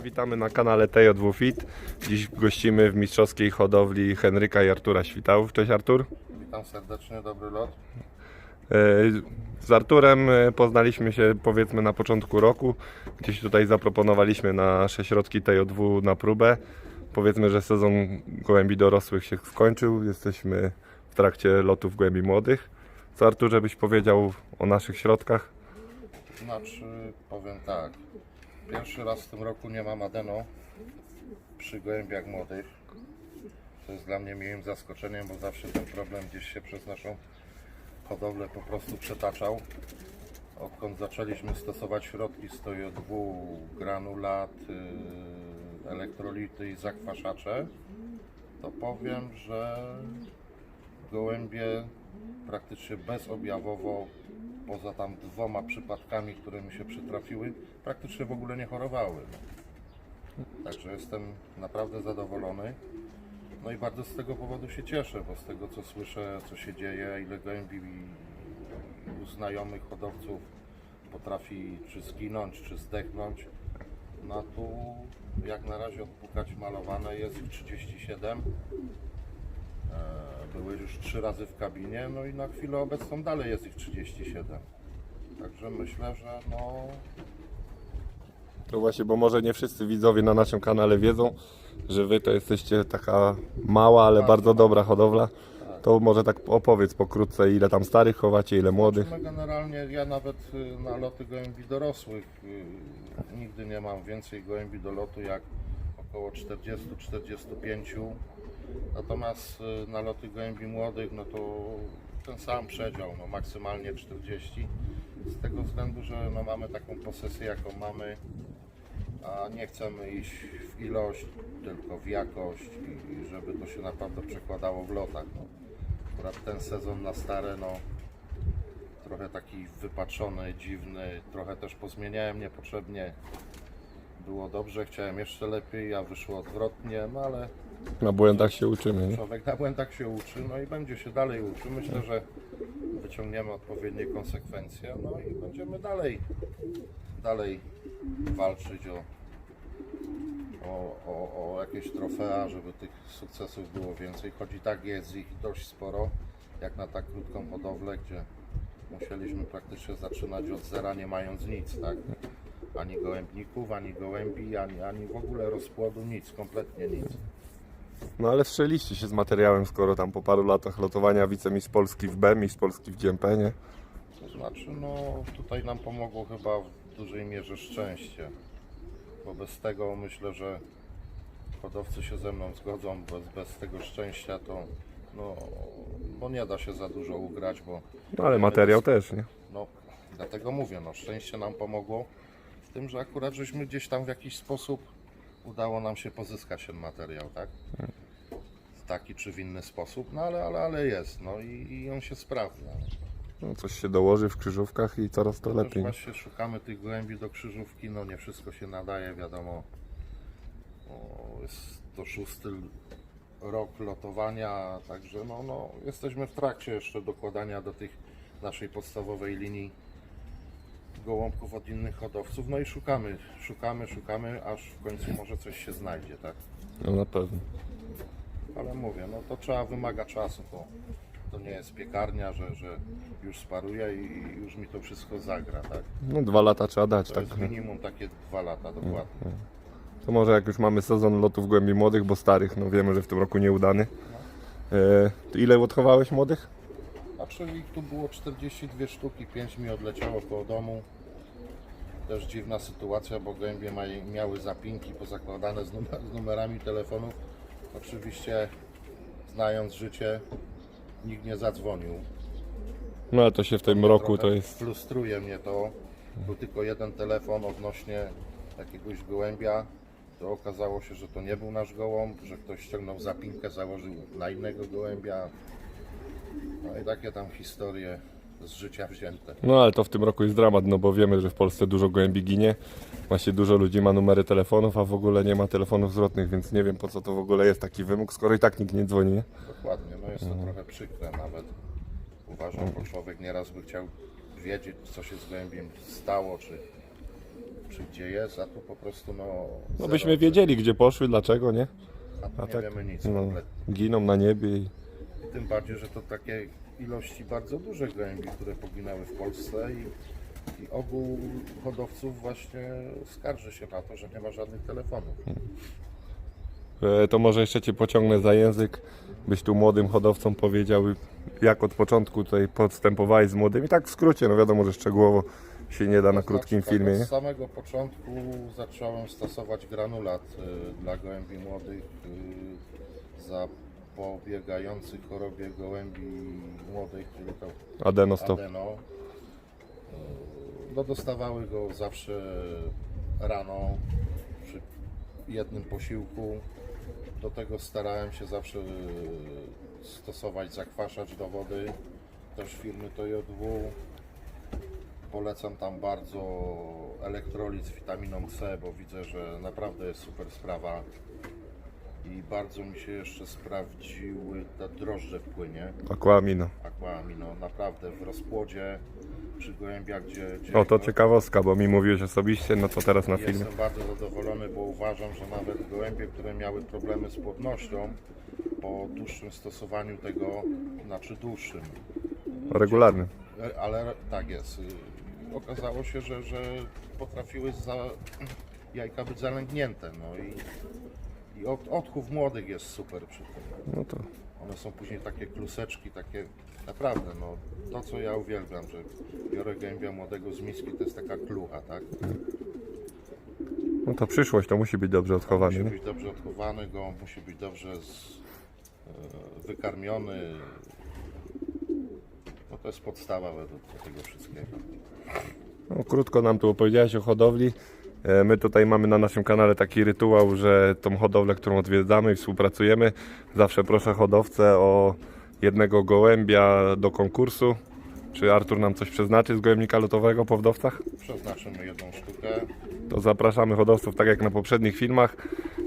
witamy na kanale TJW Fit. Dziś gościmy w mistrzowskiej hodowli Henryka i Artura Świtałów. Cześć Artur. Witam serdecznie, dobry lot. E, Z Arturem e, poznaliśmy się powiedzmy na początku roku. Gdzieś tutaj zaproponowaliśmy nasze środki TJW na próbę. Powiedzmy, że sezon gołębi dorosłych się skończył. Jesteśmy w trakcie lotów gołębi młodych. Co Arturze byś powiedział o naszych środkach? Znaczy, powiem tak. Pierwszy raz w tym roku nie mam adeno przy gołębiach młodych. To jest dla mnie miłym zaskoczeniem, bo zawsze ten problem gdzieś się przez naszą hodowlę po prostu przetaczał. Odkąd zaczęliśmy stosować środki stoją dwu granulat, yy, elektrolity i zakwaszacze, to powiem, że gołębie praktycznie bezobjawowo, poza tam dwoma przypadkami, które mi się przytrafiły, praktycznie w ogóle nie chorowały. Także jestem naprawdę zadowolony. No i bardzo z tego powodu się cieszę, bo z tego co słyszę, co się dzieje, ile gołębi u znajomych hodowców potrafi czy zginąć, czy zdechnąć, no tu jak na razie odpukać malowane jest ich 37. E, Były już trzy razy w kabinie, no i na chwilę obecną dalej jest ich 37. Także myślę, że no To właśnie, bo może nie wszyscy widzowie na naszym kanale wiedzą, że wy to jesteście taka mała, ale Bardzo dobra hodowla. To może tak opowiedz pokrótce, ile tam starych chowacie, ile młodych. my generalnie ja nawet y, na loty gołębi dorosłych y, nigdy nie mam więcej gołębi do lotu jak około 40-45. Natomiast y, na loty gołębi młodych no to ten sam przedział, no maksymalnie 40. Z tego względu, że no mamy taką posesję jaką mamy, a nie chcemy iść w ilość, tylko w jakość i, żeby to się naprawdę przekładało w lotach. No. Akurat ten sezon na stare, no trochę taki wypaczony, dziwny, trochę też pozmieniałem niepotrzebnie. Było dobrze, chciałem jeszcze lepiej, a wyszło odwrotnie, no ale Na błędach się uczymy. Nie? człowiek na błędach się uczy, no i będzie się dalej uczył. Myślę, że wyciągniemy odpowiednie konsekwencje, no i będziemy dalej, dalej walczyć o, o, o, o jakieś trofea, żeby tych sukcesów było więcej. Choć i tak jest ich dość sporo, jak na tak krótką hodowlę, gdzie musieliśmy praktycznie zaczynać od zera, nie mając nic, tak? Ani gołębników, ani gołębi, ani, ani w ogóle rozpłodu, nic, kompletnie nic. No ale strzeliście się z materiałem, skoro tam po paru latach lotowania wicemistrz Polski w B, mistrz Polski w GMP, nie? To znaczy, no tutaj nam pomogło chyba w dużej mierze szczęście, bo bez tego myślę, że hodowcy się ze mną zgodzą, bez, bez tego szczęścia to no, no nie da się za dużo ugrać, bo No ale materiał też, nie? no dlatego mówię, no szczęście nam pomogło tym, że akurat żeśmy gdzieś tam w jakiś sposób udało nam się pozyskać ten materiał, tak? W taki czy w inny sposób, no ale, ale, ale jest, no i, i on się sprawdza. No, coś się dołoży w krzyżówkach i coraz to Też lepiej. właśnie szukamy tych gołębi do krzyżówki, no nie wszystko się nadaje, wiadomo. O, jest to szósty rok lotowania, także no, no, jesteśmy w trakcie jeszcze dokładania do tych naszej podstawowej linii gołąbków od innych hodowców. No i szukamy, szukamy, szukamy, aż w końcu może coś się znajdzie, tak? No na pewno. Ale mówię, no to trzeba, wymaga czasu, bo to nie jest piekarnia, że, że już sparuję i już mi to wszystko zagra, tak? No dwa lata trzeba dać, To tak. jest minimum takie dwa lata dokładnie. To może jak już mamy sezon lotów głębi młodych, bo starych, no wiemy, że w tym roku nieudany. E, to ile odchowałeś młodych? A czyli tu było 42 sztuki, 5 mi odleciało koło domu. Też dziwna sytuacja, bo gołębie maj- miały zapinki pozakładane z, numer, z numerami telefonów. Oczywiście znając życie, nikt nie zadzwonił. No ale to się w tym roku to jest. Frustruje mnie to. Był tylko jeden telefon odnośnie jakiegoś gołębia. To okazało się, że to nie był nasz gołąb, że ktoś ściągnął zapinkę, założył na innego gołębia. No i takie tam historie z życia wzięte. No ale to w tym roku jest dramat, no bo wiemy, że w Polsce dużo gołębi ginie. Właśnie dużo ludzi ma numery telefonów, a w ogóle nie ma telefonów zwrotnych, więc nie wiem po co to w ogóle jest taki wymóg, skoro i tak nikt nie dzwoni. Nie? Dokładnie, no jest to trochę przykre nawet. Uważam, bo człowiek nieraz by chciał wiedzieć, co się z gołębiem stało, czy, czy gdzie jest, a tu po prostu no... No zero byśmy wiedzieli gdzie poszły, dlaczego, nie? A tu nie tak, wiemy nic no, kompletnie. giną na niebie i... Tym bardziej, że to takie ilości bardzo duże gołębi, które poginęły w Polsce i, i ogół hodowców właśnie skarży się na to, że nie ma żadnych telefonów. E, To może jeszcze Cię pociągnę za język, byś tu młodym hodowcom powiedział, jak od początku tutaj postępowałeś z młodymi. Tak w skrócie, no wiadomo, że szczegółowo się nie da na krótkim znaczy, filmie, Tak, nie? od samego początku zacząłem stosować granulat y, dla gołębi młodych y, zapobiegający chorobie gołębi młodych, czyli to Adenostop. adeno. No dostawały go zawsze rano przy jednym posiłku. Do tego starałem się zawsze y, stosować zakwaszacz do wody, też firmy TJ2. Polecam tam bardzo elektrolit z witaminą C, bo widzę, że naprawdę jest super sprawa. I bardzo mi się jeszcze sprawdziły te drożdże w płynie. Aquamino. Aquamino, naprawdę w rozpłodzie przy gołębiach, gdzie, gdzie O, to ciekawostka, bo mi mówiłeś osobiście, no to teraz na filmie. Jestem bardzo zadowolony, bo uważam, że nawet gołębie, które miały problemy z płodnością, po dłuższym stosowaniu tego, znaczy dłuższym, Regularny. e, ale tak jest, y, okazało się, że, że potrafiły za, jajka być zalęgnięte, no i, i od, odchów młodych jest super przy tym. No to One są później takie kluseczki, takie naprawdę, no to co ja uwielbiam, że biorę gębia młodego z miski, to jest taka klucha, tak? No to przyszłość, to musi być dobrze odchowany, Musi nie? być dobrze odchowany, go musi być dobrze z, e, wykarmiony. No to jest podstawa według tego wszystkiego. No, krótko nam tu opowiedziałeś o hodowli. E, My tutaj mamy na naszym kanale taki rytuał, że tą hodowlę, którą odwiedzamy i współpracujemy, zawsze proszę hodowcę o jednego gołębia do konkursu. Czy Artur nam coś przeznaczy z gołębnika lotowego po wdowcach? Przeznaczymy jedną sztukę. To zapraszamy hodowców, tak jak na poprzednich filmach.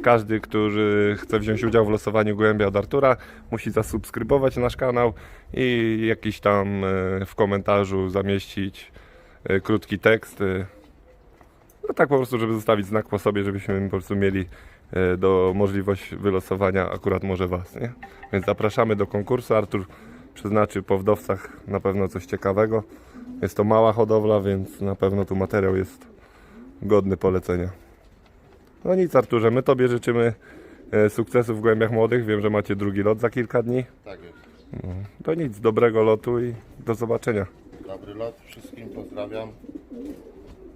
Każdy, który chce wziąć udział w losowaniu gołębia od Artura, musi zasubskrybować nasz kanał i jakiś tam e, w komentarzu zamieścić e, krótki tekst. No tak po prostu, żeby zostawić znak po sobie, żebyśmy po prostu mieli e, do możliwość wylosowania akurat może Was, nie? Więc zapraszamy do konkursu. Artur przeznaczy po wdowcach na pewno coś ciekawego. Jest to mała hodowla, więc na pewno tu materiał jest godny polecenia. No nic Arturze, my Tobie życzymy e, sukcesów w Głębiach Młodych. Wiem, że macie drugi lot za kilka dni. Tak jest. To nic, dobrego lotu i do zobaczenia. Dobry lot wszystkim, pozdrawiam.